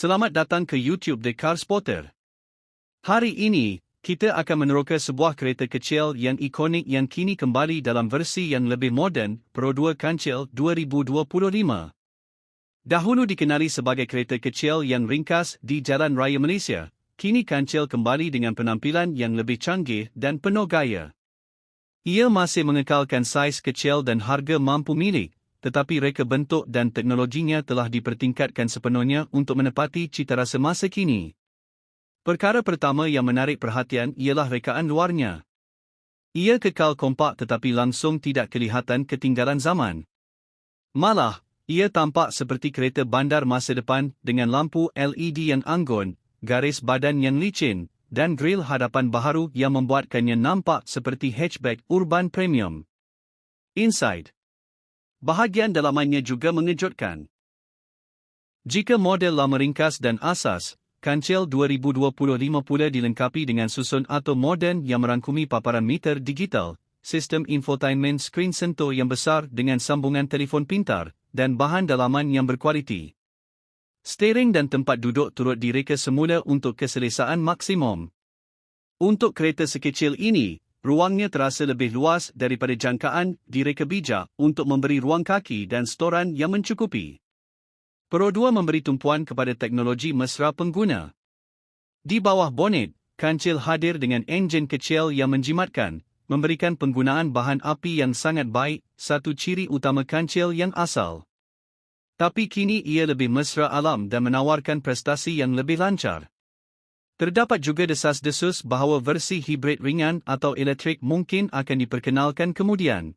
Selamat datang ke YouTube The Car Spotter. Hari ini, kita akan meneroka sebuah kereta kecil yang ikonik yang kini kembali dalam versi yang lebih moden, Pro 2 Kancil 2025. Dahulu dikenali sebagai kereta kecil yang ringkas di Jalan Raya Malaysia, kini Kancil kembali dengan penampilan yang lebih canggih dan penuh gaya. Ia masih mengekalkan saiz kecil dan harga mampu milik, tetapi reka bentuk dan teknologinya telah dipertingkatkan sepenuhnya untuk menepati cita rasa masa kini. Perkara pertama yang menarik perhatian ialah rekaan luarnya. Ia kekal kompak tetapi langsung tidak kelihatan ketinggalan zaman. Malah, ia tampak seperti kereta bandar masa depan dengan lampu LED yang anggun, garis badan yang licin, dan grill hadapan baharu yang membuatkannya nampak seperti hatchback urban premium. Inside Bahagian dalamannya juga mengejutkan. Jika model lama ringkas dan asas, Kancil 2025 pula dilengkapi dengan susun atau moden yang merangkumi paparan meter digital, sistem infotainment screen sentuh yang besar dengan sambungan telefon pintar, dan bahan dalaman yang berkualiti. Steering dan tempat duduk turut direka semula untuk keselesaan maksimum. Untuk kereta sekecil ini, ruangnya terasa lebih luas daripada jangkaan direka bijak untuk memberi ruang kaki dan storan yang mencukupi. Pro 2 memberi tumpuan kepada teknologi mesra pengguna. Di bawah bonet, kancil hadir dengan enjin kecil yang menjimatkan, memberikan penggunaan bahan api yang sangat baik, satu ciri utama kancil yang asal. Tapi kini ia lebih mesra alam dan menawarkan prestasi yang lebih lancar. Terdapat juga desas-desus bahawa versi hibrid ringan atau elektrik mungkin akan diperkenalkan kemudian.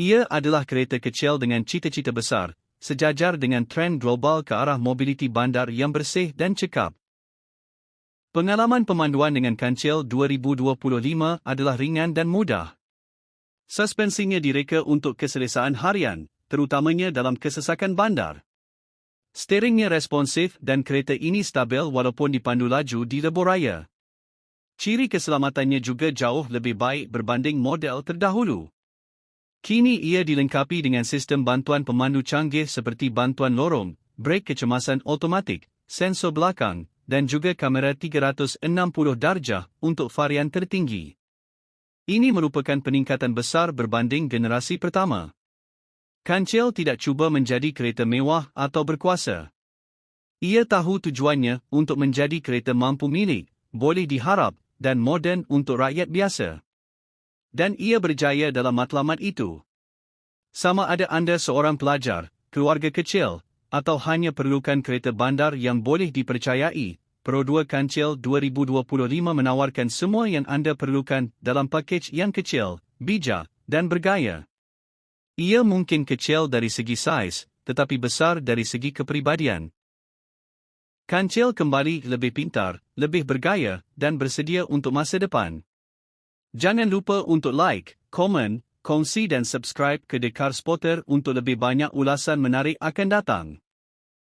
Ia adalah kereta kecil dengan cita-cita besar, sejajar dengan trend global ke arah mobiliti bandar yang bersih dan cekap. Pengalaman pemanduan dengan kancil 2025 adalah ringan dan mudah. Suspensinya direka untuk keselesaan harian, terutamanya dalam kesesakan bandar. Steeringnya responsif dan kereta ini stabil walaupun dipandu laju di lebuh raya. Ciri keselamatannya juga jauh lebih baik berbanding model terdahulu. Kini ia dilengkapi dengan sistem bantuan pemandu canggih seperti bantuan lorong, brek kecemasan automatik, sensor belakang, dan juga kamera 360 darjah untuk varian tertinggi. Ini merupakan peningkatan besar berbanding generasi pertama. Kancil tidak cuba menjadi kereta mewah atau berkuasa. Ia tahu tujuannya untuk menjadi kereta mampu milik, boleh diharap, dan moden untuk rakyat biasa dan ia berjaya dalam matlamat itu. Sama ada anda seorang pelajar, keluarga kecil, atau hanya perlukan kereta bandar yang boleh dipercayai, Pro 2 Kancil 2025 menawarkan semua yang anda perlukan dalam pakej yang kecil, bijak, dan bergaya. Ia mungkin kecil dari segi saiz, tetapi besar dari segi kepribadian. Kancil kembali lebih pintar, lebih bergaya, dan bersedia untuk masa depan. Jangan lupa untuk like, komen, kongsi dan subscribe ke Dekar Spotter untuk lebih banyak ulasan menarik akan datang.